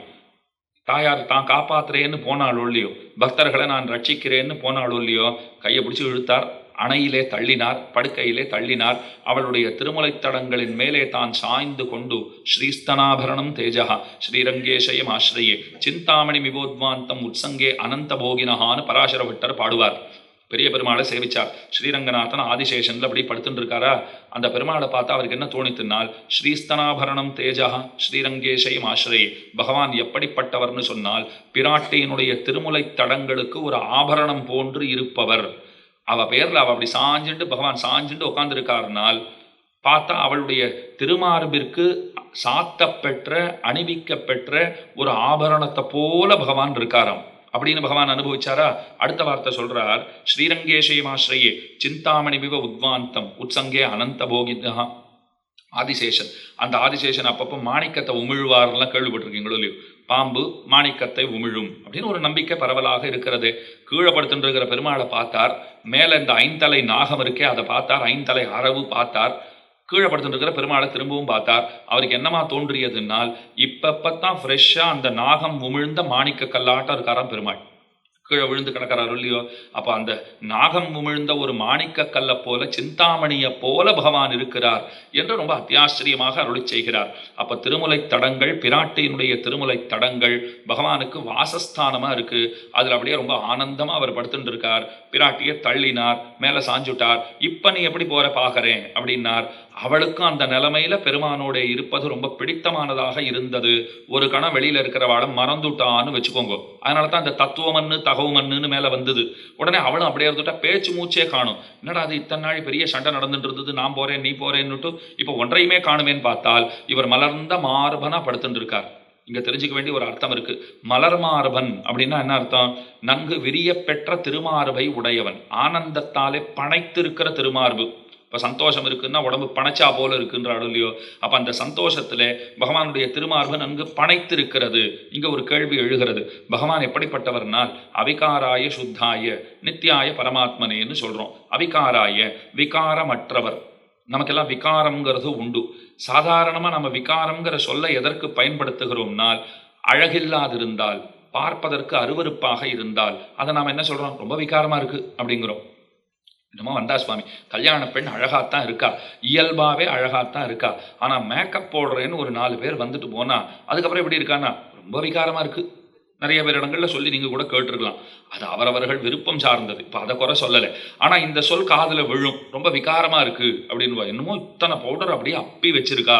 தாயார் தான் காப்பாத்துறேன்னு போனாள் ஒல்லியோ பக்தர்களை நான் ரட்சிக்கிறேன்னு போனாள் ஒல்லியோ கையை பிடிச்சி இழுத்தார் அணையிலே தள்ளினார் படுக்கையிலே தள்ளினார். அவளுடைய திருமலைத்தடங்களின் மேலே தான் சாய்ந்து கொண்டு ஸ்ரீஸ்தனாபரணம் தேஜகா ஸ்ரீரங்கேஷயம் ஆசிரியே. சிந்தாமணி மிபோத்வாந்தம் உற்சங்கே அனந்த போகினஹான்னு பராசரபட்டர் பாடுவார். பெரிய பெருமாளை சேவிச்சார். ஸ்ரீரங்கநாதன் ஆதிசேஷன்ல அப்படி படுத்துட்டு இருக்காரா அந்த பெருமாளை பார்த்தா அவருக்கு என்ன தோணித்துனால் ஸ்ரீஸ்தனாபரணம் தேஜா ஸ்ரீரங்கேஷையும் ஆசிரியே பகவான் எப்படிப்பட்டவர்னு சொன்னால் பிராட்டியினுடைய திருமுலை தடங்களுக்கு ஒரு ஆபரணம் போன்று இருப்பவர். அவ பேர்ல அவ அப்படி சாஞ்சுண்டு பகவான் சாஞ்சுண்டு உட்கார்ந்துருக்காருனால் பார்த்தா அவளுடைய திருமார்பிற்கு சாத்தப்பெற்ற அணிவிக்கப்பெற்ற ஒரு ஆபரணத்தை போல பகவான் இருக்காராம். அப்படின்னு பகவான் அனுபவிச்சாரா? அடுத்த வார்த்தை சொல்றார் ஸ்ரீரங்கேஷயமாஸ்ரயே சிந்தாமணி விவ உத்வாந்தம் உற்சங்கே அனந்த போகிதா ஆதிசேஷன். அந்த ஆதிசேஷன் அப்பப்போ மாணிக்கத்தை உமிழ்வார்லாம் கேள்விப்பட்டிருக்கீங்களோ இல்லையோ? பாம்பு மாணிக்கத்தை உமிழும் அப்படின்னு ஒரு நம்பிக்கை பரவலாக இருக்கிறது. கீழே படுத்துட்டு இருக்கிற பெருமாளை பார்த்தார் மேலே இந்த ஐந்தலை நாகம் இருக்கே அதை பார்த்தார் ஐந்தலை அரவு பார்த்தார். கீழே படுத்துட்டு பெருமாளை திரும்பவும் பார்த்தார். அவருக்கு என்னமா தோன்றியதுனால் இப்பப்பத்தான் ஃப்ரெஷ்ஷாக அந்த நாகம் உமிழ்ந்த மாணிக்க கல்லாட்டம் இருக்காராம் பெருமாள். கீழே விழுந்து கிடக்கிறாரோ இல்லையோ அப்போ அந்த நாகம் உமிழ்ந்த ஒரு மாணிக்க கல்லை போல சிந்தாமணியை போல பகவான் இருக்கிறார் என்று ரொம்ப அத்தியாச்சரியமாக அருளி செய்கிறார். அப்போ திருமுலை தடங்கள் பிராட்டியினுடைய திருமுலை தடங்கள் பகவானுக்கு வாசஸ்தானமாக இருக்கு. அதில் அப்படியே ரொம்ப ஆனந்தமாக அவர் படுத்துட்டு இருக்கார் பிராட்டியை தள்ளினார் மேலே சாஞ்சுட்டார். இப்போ நீ எப்படி போற பார்க்கறேன் அப்படின்னார். அவளுக்கும் அந்த நிலைமையில பெருமானோட இருப்பது ரொம்ப பிடித்தமானதாக இருந்தது. ஒரு கணம் வெளியில இருக்கிறவாளை மறந்துட்டான்னு வச்சுக்கோங்க. அதனால தான் அந்த தத்துவமன்னு தகவமன்னுன்னு மேல வந்தது. உடனே அவளும் அப்படியே இருந்துட்டா பேச்சு மூச்சே காணும். என்னடா அது இத்தனை நாள் பெரிய சண்டை நடந்துட்டு இருந்தது நான் போறேன் நீ போறேன்னுட்டு இப்போ ஒன்றையுமே காணுமேன்னு பார்த்தால் இவர் மலர்ந்த மார்பனா படுத்துட்டு இருக்கார். இங்க தெரிஞ்சுக்க வேண்டிய ஒரு அர்த்தம் இருக்கு. மலர் மார்பன் அப்படின்னா என்ன அர்த்தம்? நன்கு விரிய பெற்ற திருமார்பை உடையவன். ஆனந்தத்தாலே பனைத்திருக்கிற திருமார்பு. இப்போ சந்தோஷம் இருக்குன்னா உடம்பு பனைச்சா போல இருக்குன்றாலும் இல்லையோ அப்போ அந்த சந்தோஷத்தில் பகவானுடைய திருமார்பு நன்கு பனைத்திருக்கிறது. இங்கே ஒரு கேள்வி எழுகிறது. பகவான் எப்படிப்பட்டவர்னால் அவிகாராய சுத்தாய நித்யாய பரமாத்மனேன்னு சொல்கிறோம் அவிகாராய விகாரமற்றவர். நமக்கெல்லாம் விகாரம்ங்கிறது உண்டு. சாதாரணமாக நம்ம விகாரம்ங்கிற சொல்ல எதற்கு பயன்படுத்துகிறோம்னால் அழகில்லாதிருந்தால் பார்ப்பதற்கு அருவருப்பாக இருந்தால் அதை நாம் என்ன சொல்கிறோம் ரொம்ப விகாரமாக இருக்குது அப்படிங்கிறோம். என்னமோ வந்தா சுவாமி. கல்யாண பெண் அழகாகத்தான் இருக்கா? இயல்பாகவே அழகாகத்தான் இருக்கா? ஆனால் மேக்கப் போடுறேன்னு ஒரு நாலு பேர் வந்துட்டு போனால் அதுக்கப்புறம் எப்படி இருக்கான்னா? ரொம்ப விகாரமாக இருக்குது நிறைய பேர் இடங்களில் சொல்லி நீங்கள் கூட கேட்டிருக்கலாம். அது அவரவர்கள் விருப்பம் சார்ந்தது. இப்போ அதை குறை சொல்லலை. ஆனால் இந்த சொல் காதில் விழும். ரொம்ப விகாரமாக இருக்குது அப்படின்னு என்னமோ இத்தனை பவுடர் அப்படியே அப்பி வச்சிருக்கா.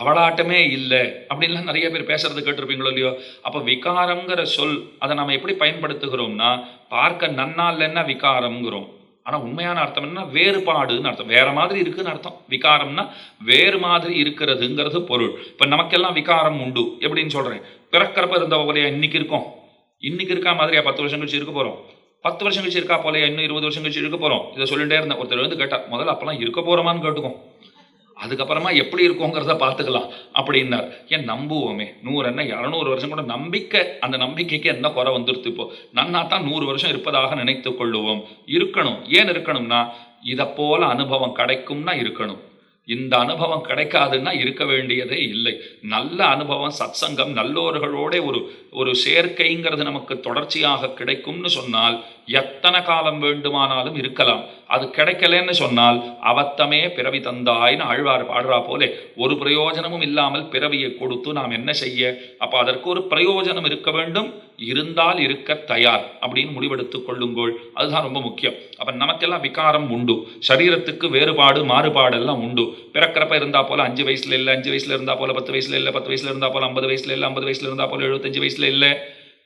அவளாட்டமே இல்லை அப்படின்லாம் நிறைய பேர் பேசுறது கேட்டிருப்பீங்களோ இல்லையோ? அப்போ விகாரங்கிற சொல் அதை நம்ம எப்படி பயன்படுத்துகிறோம்னா பார்க்க நன்னா இல்லைன்னா விகாரங்கிறோம் ஆனால் உண்மையான அர்த்தம் என்ன வேறுபாடுன்னு அர்த்தம். வேற மாதிரி இருக்குதுன்னு அர்த்தம். விகாரம்னா வேறு மாதிரி இருக்கிறதுங்கிறது பொருள். இப்போ நமக்கெல்லாம் விகாரம் உண்டு எப்படின்னு சொல்றேன். பிறக்கிறப்ப இருந்த போலையா இன்னைக்கு இருக்கோம். இன்னைக்கு இருக்கா மாதிரியா பத்து வருஷம் கழிச்சு இருக்க போறோம். பத்து வருஷம் கழிச்சு இருக்கா போலையா இன்னும் இருபது வருஷம் கழிச்சு இருக்க போகிறோம் இதை சொல்லிட்டே இருந்தேன். ஒருத்தர் வந்து கேட்டால் முதல்ல அப்பெல்லாம் இருக்க போகிறோமான்னு கேட்டுக்கோம் அதுக்கப்புறமா எப்படி இருக்கோங்கிறத பார்த்துக்கலாம் அப்படின்னார். ஏன் நம்புவோமே? நூறு என்ன இரநூறு வருஷம் கூட நம்பிக்கை அந்த நம்பிக்கைக்கு என்ன குறை வந்துருது இப்போ? நன்னா தான் நூறு வருஷம் இருப்பதாக நினைத்து கொள்ளுவோம். இருக்கணும். ஏன் இருக்கணும்னா இதை போல அனுபவம் கிடைக்கும்னா இருக்கணும். இந்த அனுபவம் கிடைக்காதுன்னா இருக்க வேண்டியதே இல்லை. நல்ல அனுபவம் சத்சங்கம் நல்லோர்களோட ஒரு ஒரு சேர்க்கைங்கிறது நமக்கு தொடர்ச்சியாக கிடைக்கும்னு சொன்னால் எத்தனை காலம் வேண்டுமானாலும் இருக்கலாம். அது கிடைக்கலன்னு சொன்னால் அவத்தமே பிறவி தந்தாய்னு ஆழ்வார் பாடுறா போலே ஒரு பிரயோஜனமும் இல்லாமல் பிறவியை கொடுத்து நாம் என்ன செய்ய? அப்ப அதற்கு ஒரு பிரயோஜனம் இருக்க வேண்டும். இருந்தால் இருக்க தயார் அப்படின்னு முடிவெடுத்துக் கொள்ளுங்கோள் அதுதான் ரொம்ப முக்கியம். அப்ப நமக்கெல்லாம் விகாரம் உண்டு. சரீரத்துக்கு வேறுபாடு மாறுபாடு எல்லாம் உண்டு. பிறக்கிறப்ப இருந்தா போல அஞ்சு வயசுல இல்லை அஞ்சு வயசுல இருந்தா போல பத்து வயசுல இல்லை பத்து வயசுல இருந்தா போல ஐம்பது வயசுல இல்லை ஐம்பது வயசுல இருந்தா போல எழுபத்தஞ்சு வயசுல இல்லை.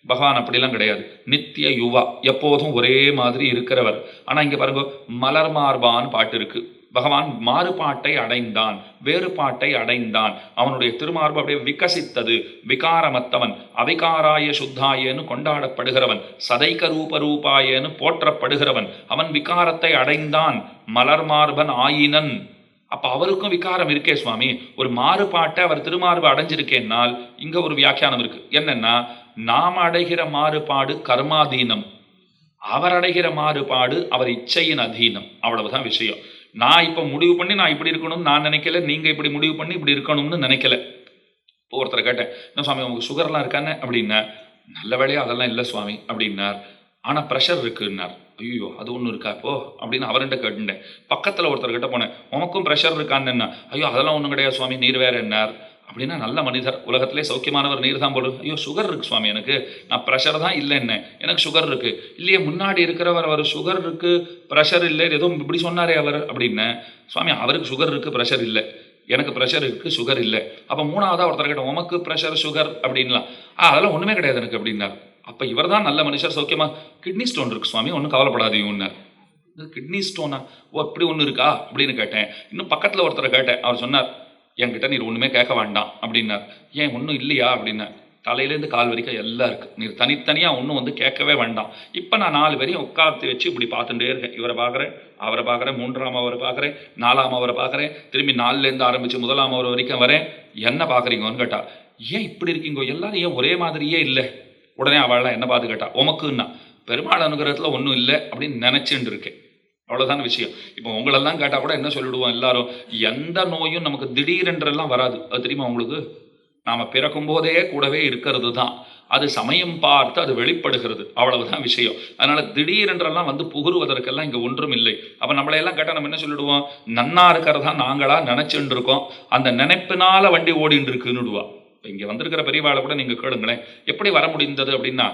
பகவான் அப்படிலாம் கிடையாது. நித்திய யுவா. எப்போதும் ஒரே மாதிரி இருக்கிறவர். ஆனால் இங்கே பாருங்க மலர் மார்பான் பாட்டு இருக்கு. பகவான் மாறுபாட்டை அடைந்தான் வேறுபாட்டை அடைந்தான். அவனுடைய திருமார்பு அப்படியே விகசித்தது. விகாரமத்தவன் அவிகாராய சுத்தாயேன்னு கொண்டாடப்படுகிறவன் சதைக்க ரூப ரூபாயேன்னு போற்றப்படுகிறவன் அவன் விகாரத்தை அடைந்தான். மலர் மார்பன் ஆயினன். அப்போ அவருக்கும் விகாரம் இருக்கே சுவாமி. ஒரு மாறுபாட்டை அவர் திருமார்பு அடைஞ்சிருக்கேன்னால் இங்கே ஒரு வியாக்கியானம் இருக்கு. என்னென்னா நாம் அடைகிற மாறுபாடு கர்மாதீனம். அவர் அடைகிற மாறுபாடு அவர் இச்சையின் அதீனம். அவ்வளவுதான் விஷயம். நான் இப்போ முடிவு பண்ணி நான் இப்படி இருக்கணும்னு நான் நினைக்கல நீங்கள் இப்படி முடிவு பண்ணி இப்படி இருக்கணும்னு நினைக்கல. இப்போ ஒருத்தர் கேட்டேன் என்ன சுவாமி உங்களுக்கு சுகர்லாம் இருக்கானே? அப்படின்னா நல்ல வேலையாக அதெல்லாம் இல்லை சுவாமி அப்படின்னார். ஆனால் ப்ரெஷர் இருக்குன்னார். ஐயோ அது ஒன்று இருக்கா இப்போ? அப்படின்னு அவர்கிட்ட கேட்டுட்டேன் பக்கத்தில் ஒருத்தர்கிட்ட போனேன் உனக்கும் ப்ரெஷர் இருக்கான்னு என்ன? ஐயோ அதெல்லாம் ஒன்றும் கிடையாது சுவாமி நீர் வேற என்னார் அப்படின்னா நல்ல மனிதர். உலகத்திலே சௌக்கியமானவர் நீர் தான் போடு ஐயோ சுகர் இருக்கு சுவாமி எனக்கு. நான் ப்ரெஷர் தான் இல்லை என்ன? எனக்கு சுகர் இருக்கு. இல்லையே முன்னாடி இருக்கிறவர் அவர் சுகர் இருக்கு ப்ரெஷர் இல்லை. ஏதோ இப்படி சொன்னாரே அவர் அப்படின்னு. சுவாமி அவருக்கு சுகர் இருக்கு ப்ரெஷர் இல்லை. எனக்கு ப்ரெஷர் இருக்கு சுகர் இல்லை. அப்போ மூணாவதாக ஒருத்தர் கிட்ட உமக்கு ப்ரெஷர் சுகர் அப்படின்லாம். ஆ அதெல்லாம் ஒன்றுமே கிடையாது எனக்கு அப்படின்னார். அப்போ இவர் தான் நல்ல மனுஷர் சௌக்கியமா. கிட்னி ஸ்டோன் இருக்கு சுவாமி ஒன்றும் கவலைப்படாதீங்கன்னார். கிட்னி ஸ்டோனா ஓ அப்படி ஒன்று இருக்கா? அப்படின்னு கேட்டேன். இன்னும் பக்கத்தில் ஒருத்தரை கேட்டேன். அவர் சொன்னார் என்கிட்ட நீர் ஒன்றுமே கேட்க வேண்டாம் அப்படின்னார். ஏன் ஒன்றும் இல்லையா? அப்படின்னார். தலையிலேருந்து கால் வரைக்கும் எல்லாம் இருக்குது நீர் தனித்தனியாக ஒன்றும் வந்து கேட்கவே வேண்டாம். இப்போ நான் நாலு பேரையும் உட்காந்து வச்சு இப்படி பார்த்துட்டே இருக்கேன். இவரை பார்க்குறேன் அவரை பார்க்குறேன் மூன்றாம் அவரை பார்க்குறேன் நாலாம் அவரை பார்க்குறேன் திரும்பி நாலுலேருந்து ஆரம்பித்து முதலாம் அவர் வரைக்கும் வரேன். என்ன பார்க்குறீங்கன்னு கேட்டால் ஏன் இப்படி இருக்கீங்க? எல்லாரும் ஏன் ஒரே மாதிரியே இல்லை? உடனே அவள்லாம் என்ன பார்த்து கேட்டா உமக்குன்னா பெருமாள் அனுகிரகத்தில் ஒன்றும் இல்லை அப்படின்னு நினச்சிட்டு இருக்கேன். அவ்வளோதான விஷயம். இப்போ உங்களெல்லாம் கேட்டால் கூட என்ன சொல்லிவிடுவோம் எல்லாரும்? எந்த நோயும் நமக்கு திடீரென்றெல்லாம் வராது. அது தெரியுமா உங்களுக்கு? நாம் பிறக்கும் போதே கூடவே இருக்கிறது தான் அது சமயம் பார்த்து அது வெளிப்படுகிறது. அவ்வளவுதான் விஷயம். அதனால திடீரென்றெல்லாம் வந்து புகுருவதற்கெல்லாம் இங்கே ஒன்றும் இல்லை. அப்போ நம்மளையெல்லாம் கேட்டால் நம்ம என்ன சொல்லிடுவோம்? நன்னா இருக்கிறதா நாங்களாக நினச்சிட்டு இருக்கோம் அந்த நினைப்பினால வண்டி ஓடிட்டு இருக்குன்னுடுவா இங்கே வந்திருக்கிற பெரியவாளை கூட நீங்கள் கேளுங்களேன். எப்படி வர முடிந்தது அப்படின்னா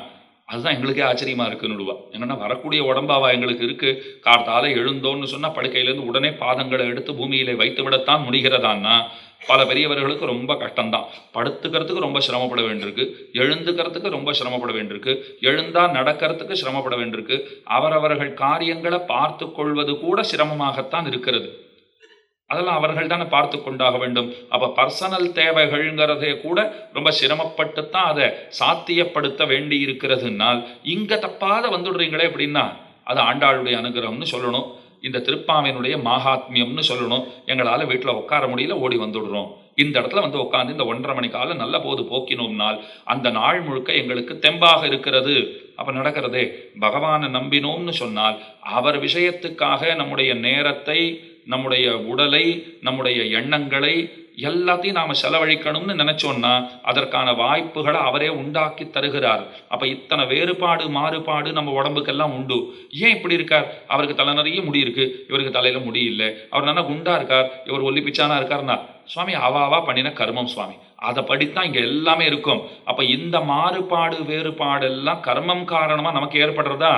அதுதான் எங்களுக்கே ஆச்சரியமா இருக்குன்னுடுவா என்னென்னா வரக்கூடிய உடம்பாவா எங்களுக்கு இருக்குது கார்த்தால எழுந்தோன்னு சொன்னால் படுக்கையிலேருந்து உடனே பாதங்களை எடுத்து பூமியிலே வைத்து விடத்தான் முடிகிறதான்னா பல பெரியவர்களுக்கு ரொம்ப கஷ்டம்தான். படுத்துக்கிறதுக்கு ரொம்ப சிரமப்பட வேண்டியிருக்கு. எழுந்துக்கிறதுக்கு ரொம்ப சிரமப்பட வேண்டியிருக்கு. எழுந்தா நடக்கிறதுக்கு சிரமப்பட வேண்டியிருக்கு. அவரவர்கள் காரியங்களை பார்த்து கொள்வது கூட சிரமமாகத்தான் இருக்கிறது. அதெல்லாம் அவர்கள் தானே பார்த்து கொண்டாக வேண்டும். அப்போ பர்சனல் தேவைகள்ங்கிறதே கூட ரொம்ப சிரமப்பட்டுத்தான் அதை சாத்தியப்படுத்த வேண்டி இருக்கிறதுனால் இங்கே தப்பாத வந்துடுறீங்களே அப்படின்னா அது ஆண்டாளுடைய அனுகிரகம்னு சொல்லணும். இந்த திருப்பாவினுடைய மாகாத்மியம்னு சொல்லணும். எங்களால் வீட்டில் உட்கார முடியல ஓடி வந்துடுறோம். இந்த இடத்துல வந்து உட்காந்து இந்த ஒன்றரை மணி காலம் நல்ல போது போக்கினோம்னால் அந்த நாள் முழுக்க எங்களுக்கு தெம்பாக இருக்கிறது. அப்போ நடக்கிறதே பகவானை நம்பினோம்னு சொன்னால் அவர் விஷயத்துக்காக நம்முடைய நேரத்தை நம்முடைய உடலை நம்முடைய எண்ணங்களை எல்லாத்தையும் நாம் செலவழிக்கணும்னு நினைச்சோம்னா அதற்கான வாய்ப்புகளை அவரே உண்டாக்கி தருகிறார். அப்போ இத்தனை வேறுபாடு மாறுபாடு நம்ம உடம்புக்கெல்லாம் உண்டு. ஏன் இப்படி இருக்கார்? அவருக்கு தலை நிறைய முடி இருக்கு. இவருக்கு தலையில முடி இல்லை. அவர் நல்லா குண்டா இருக்கார். இவர் ஒல்லி பிச்சானா இருக்காருன்னா சுவாமி அவாவா பண்ணின கர்மம் சுவாமி. அதை படித்தான் இங்கே எல்லாமே இருக்கும். அப்போ இந்த மாறுபாடு வேறுபாடு எல்லாம் கர்மம் காரணமாக நமக்கு ஏற்படுறதா?